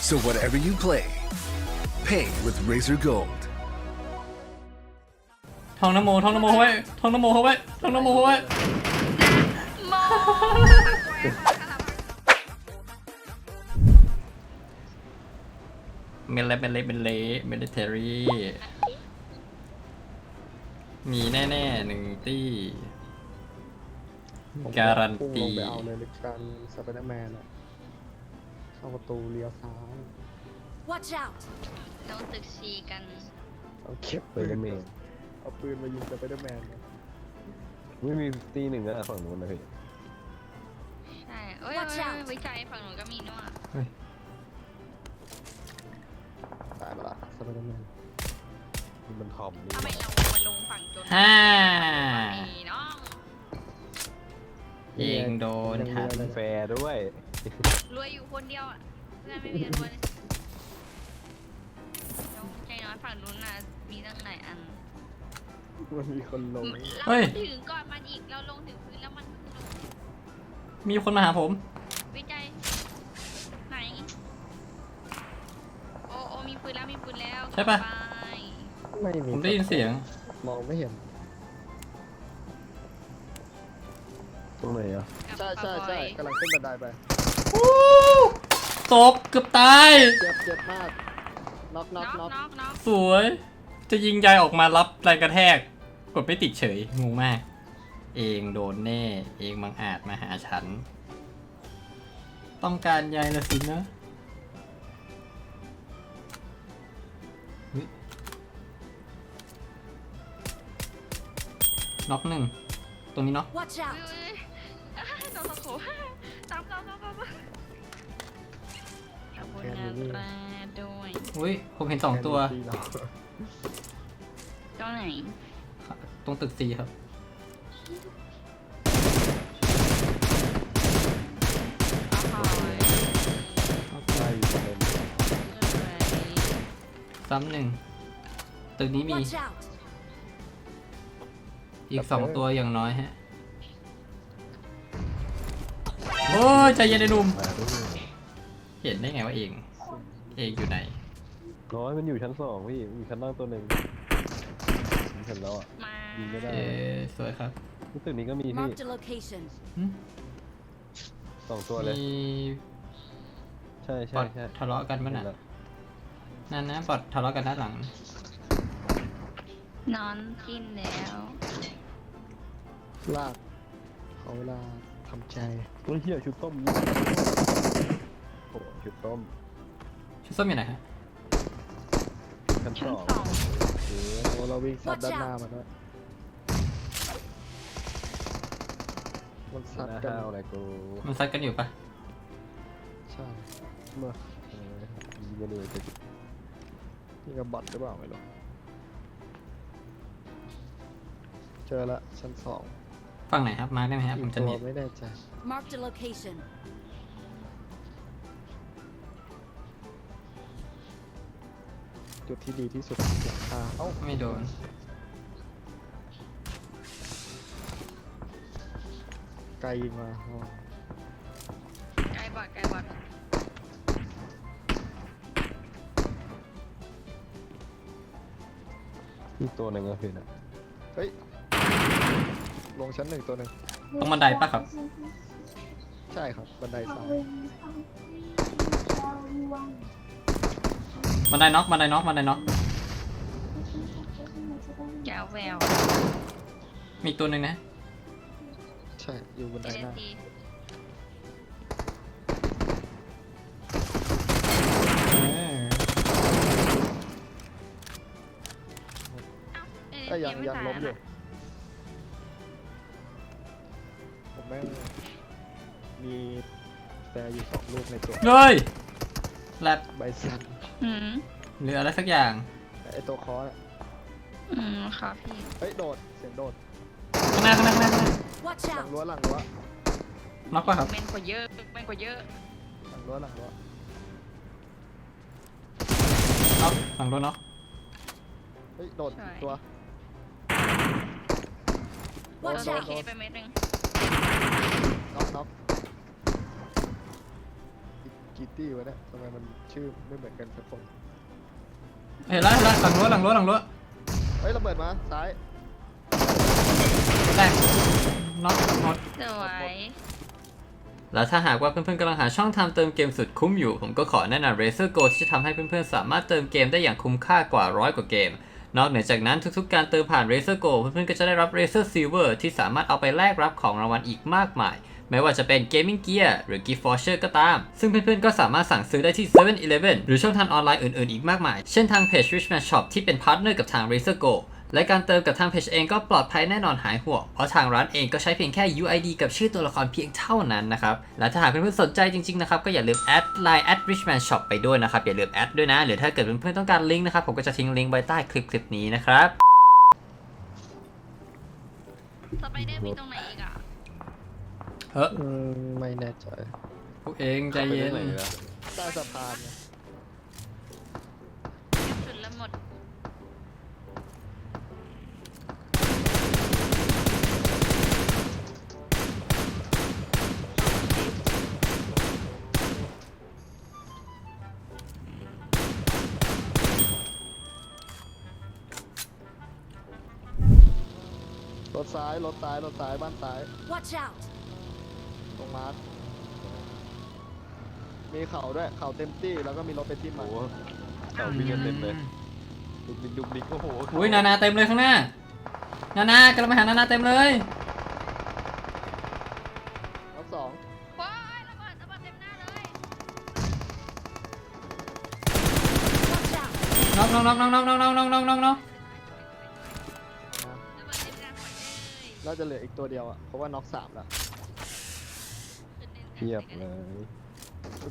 So whatever you play, pay with Razor Gold. ท่องนโมท่องนโมเข้าไว้ท่องนโมเข้าไว้ท่องนโมเข้าไว้โมเมลเลเมลเลเมลเลเมลเทอรี่มีแน่ๆหนึ่งตี้ผมการันพุ่งตีลงไปเอาเลยละกันสไปเดอร์แมนอะ เข้าประตูเลี้ยวซ้าย Watch out! ลงตึกชีกันเอาเก็บไปกันเมงเอาปืนมายิงสไปเดอร์แมนไม่มีตีหนึ่งนะฝั่งนู้นนะพี่ใช่เอ้ย Watch เอ้ย out วิจัยฝั่งหนูก็มีนู่นอะเฮ้ยตายปะล่ะสไปเดอร์แมนมันทอมนี่ทำไมเรามาลงฝั่งจนฮ่ามีน้องเองโดนหันแฟร์ด้วย รวยอยู่คนเดียวอะเพื่อนไม่มีกันรวยเลยน้องใจน้อยฝั่งนู้นน่ะมีตั้งหลายอันมันมีคนลงเราถึงก่อนมันอีกเราลงถึงพื้นแล้วมันลงมีคนมาหาผม วิจัยไหนโอโอมีปืนแล้วมีปืนแล้วใช่ปะ ไปไม่มีผมได้ยินเสียง มองไม่เห็น ตรงไหนอะกลับใช่ใช่ใช่ปะบอยกำลังขึ้นบันไดไป ตกเกือบตาย เจ็บเจ็บมากน็อกน็น็ออกกน็อกน็อกน็อกสวย จะยิงยายออกมารับแรงกระแทก กดไม่ติดเฉยงงมาก เองโดนแน่ เองบังอาจมาหาฉัน ต้องการยายละสินะเฮ้ยน็อกหนึ่ง ตรงนี้น็อก Watch อุ้ย out! อุ้ยอะโดนตะโขบตามตามตามตามตามขอบ คุณนะแรด้วยอุ้ยผมเห็นสองตัวตีเราเจ้าไหนตรงตึกสีครับ อ๋อใช่อยู่ตรงนั้นซ้ำหนึ่ง ตึกนี้มี Watch out! อีกสองตัวอย่างน้อยฮะ โอ้ยใจเย็นไอ้หนุ่มมาด้วย เห็นได้ไงว่าเอง เองอยู่ไหน น้อยมันอยู่ชั้นสองพี่มีชั้นล่างตัวหนึ่งผมเห็นแล้วอะ มายิงไม่ได้ เออสวยครับรู้สึกนี้ก็มีพี่ Marked a location. หึสองตัวเลย มีใช่บใช่อดใช่ทะเลาะกันมั้ยน่ะนั่นนะบอดทะเลาะกันด้านหลัง นอนกินแล้วลาก ขอเวลาทำใจ ตัวเหี้ยชุดต้ม โอ้โหชุดต้มชุดส้มอยู่ไหนฮะชั้นสชั้นองสองเออโอ้เราวิ่งซัดด้านหน้ามันด้วยมันซัดหน้ากันห้าวอะไรกูมันซัดกันอยู่ปะใช่มาเออยิงกันเลยจะนี่กับบอทหรือเปล่าไม่รู้เจอละชั้นสองฝั่งไหนครับมาร์กได้ไหมครับผมจะตัวเน็ตไม่แน่ใจ Marked a location. จุดที่ดีที่สุดหลังคาเอ้าไม่โดน ไกลยิงมาอ๋อไกลบอดไกลบอดอีกตัวหนึ่งก็คือนะเฮ้ย ลงชั้นหนึ่งตัวหนึ่งตรงบันไดปะครับ ใช่ครับ บันไดซ้าย บันไดน็อกบันไดน็อกบันไดน็อกแก้วแววมีอีกตัวหนึ่งนะ ใช่อยู่บันเอไดหน้าซีเอ้ยยังยังล้มอยู่ผมแม่งมีแปรอยู่สองลูกในตัวเฮ้ยแลบใบสัน อืมหรืออะไรสักอย่าง ไอตัวคอร์สอะอืมค่ะพี่ เฮ้ยโดดเสียงโดดข้างหน้าข้างหน้าข้างหน้าข้างหน้า Watch หลัง out! รั้วหลังรั้วน็อกปะครับ แม่นกว่าเยอะแม่นกว่าเยอะหลังรั้วหลังรั้วน็อกฝั่งโดนน็อกเฮ้ยโดดใช่ตัวโดน Watch โดน out! เคไปเม็ดหนึงน็อกน็อกอี กกี่ตี้วะเนี่ยทำไมมันชื่อไม่เหมือนกันสักคนเห็นแล้วเห็นแล้วหลังรั้วหลังรั้วหลังรั้วเฮ้ยระเบิดมาซ้ายแตกน็อกหมดสวยแล้วถ้าหากว่าเพื่อนๆกำลังหาช่องทางเติมเกมสุดคุ้มอยู่ ผมก็ขอแนะนำ Razer Go ที่จะทำให้เพื่อนๆสามารถเติมเกมได้อย่างคุ้มค่ากว่าร้อยกว่าเกม นอกเหนือจากนั้นทุกๆการเติมผ่าน Razer Go เพื่อนๆก็จะได้รับ Razer Silver ที่สามารถเอาไปแลกรับของรางวัลอีกมากมาย ไม่ว่าจะเป็น Gaming Gear หรือ Gift Voucher ก็ตาม ซึ่งเพื่อนๆ ก็สามารถสั่งซื้อได้ที่ 7-Eleven หรือช่องทางออนไลน์อื่นๆ อีกมากมาย เช่นทางเพจ Richman Shop ที่เป็นพาร์ทเนอร์กับทาง Razer Go และการเติมกับทางเพจเองก็ปลอดภัยแน่นอนหายห่วง เพราะทางร้านเองก็ใช้เพียงแค่ UID กับชื่อตัวละครเพียงเท่านั้นนะครับ และถ้าหากเพื่อนๆสนใจจริงๆนะครับ ก็อย่าลืมแอดไลน์ at richman shop ไปด้วยนะครับ อย่าลืมแอดด้วยนะ หรือถ้าเกิดเพื่อนๆต้องการลิงก์นะครับ ผมก็จะทิ้งลิงก์ไว้ใต้คลิปคลิปนี้นะครับ สไปเดอร์มีตรงไหนอีกอะ เฮ้ยอืมไม่แน่ใจพวกเองใจเย็นไปได้ไหนวะใต้สะพานเนี่ยจุดละหมดรถซ้ายรถซ้ายรถซ้ายบ้านซ้าย Watch out! ตรงมาร์คมีเขาด้วยเขาเต็มที่แล้วก็มีรถไปที่มัโอ้นโหแถววิ่งกันเต็มเลยดุกดิกดุกดิกโอ้โหอุ้ยนานาเต็มเลยข้างหน้า นานากำลังมาหานานาเต็มเลย รถสองว้ายระเบิดระเบิดเต็มหน้าเลย Watch out! น็อกน็อกน็อกน็อกน็อกน็อกน็อกน็อกน็อกน็อกน็อกระเบิดเต็มหน้าหมดเลย น่าจะเหลืออีกตัวเดียวอะเพราะว่าน็อกสามแล้ว เพียบเลย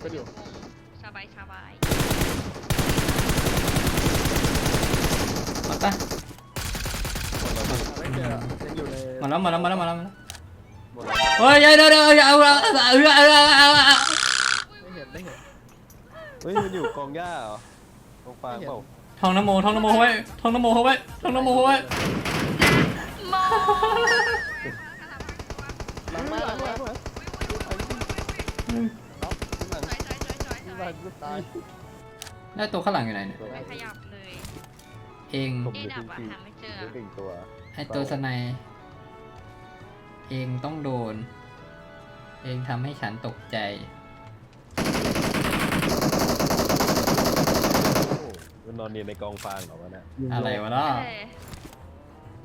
ไปอยู่สบายสบายมาตั้งมาแล้วมาแล้วมาแล้วมาแล้วโอ้ยเดี๋ยวเดี๋ยวเดี๋ยเอาเอาเอาเอาเอาเอาาเฮ้ยมันอยู่กองหญ้าเหรอกองฟางเปล่าท่องนโมท่องนโมเข้าไว้ทองนโมเข้าไว้ทองนโมเข้าไว้มอหลังมาหลังมา น็อกสวยสวยสวยสวยสที่วบ้ายนกูตายได้ตัวข้างหลังอยู่ไหนเนี่ย ไม่ขยับเลยเองผม เอเหลือดับจริอะงหาไม่เจๆอเหลือหนึ่งตัว ไอตัวสไนยเองต้องโดน เองทำให้ฉันตกใจ โอ้โหมันนอนเนียนในกองฟางเหรอวะเนี่ยอะไรวะล่ะเออ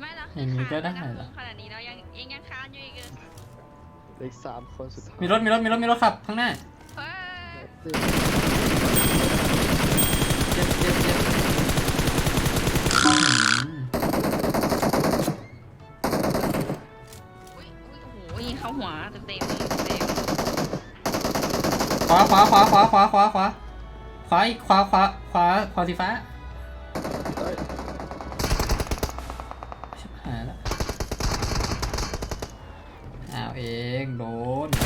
ไม่ละอย่างนี้ก็ได้เหเหรรออขนาดนี้แล้วยังเองยังค้านอยู่อีกเหรอ เหลืออีกสามคนสุดท้ายมีรถมีรถมีรถมีรถขับข้างหน้าเฮ้ยเจ็บเจ็บเจ็บอื้อหืออุ้ยอุ้ยโอ้โหยิงเข้าหัวเต็มเต็มเต็มขวาขวาขวาขวาขวาขวาขวาขวาอีกขวาขวาขวาขวาสีฟ้าเฮ้ย ชิบหายแล้วอ้าว เองโดน